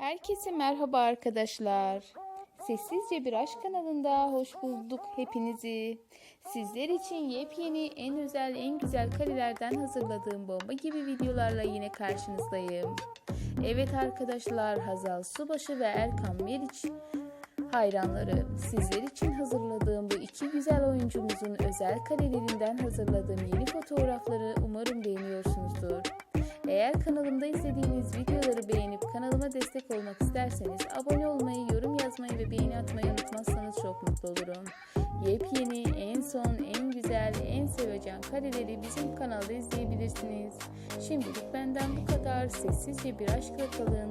Herkese merhaba arkadaşlar. Sessizce Bir Aşk kanalında hoş bulduk hepinizi. Sizler için yepyeni, en özel, en güzel karelerden hazırladığım bomba gibi videolarla yine karşınızdayım. Evet arkadaşlar, Hazal Subaşı ve Erkan Meriç hayranları sizler için hazırladığım bu iki güzel oyuncumuzun özel karelerinden hazırladığım yeni fotoğrafları umarım beğeniyorsunuzdur. Eğer kanalımda izlediğiniz beğenip kanalıma destek olmak isterseniz abone olmayı, yorum yazmayı ve beğeni atmayı unutmazsanız çok mutlu olurum. Yepyeni, en son, en güzel, en sevecen kareleri bizim kanalda izleyebilirsiniz. Şimdilik benden bu kadar. Sessizce bir aşkla kalın.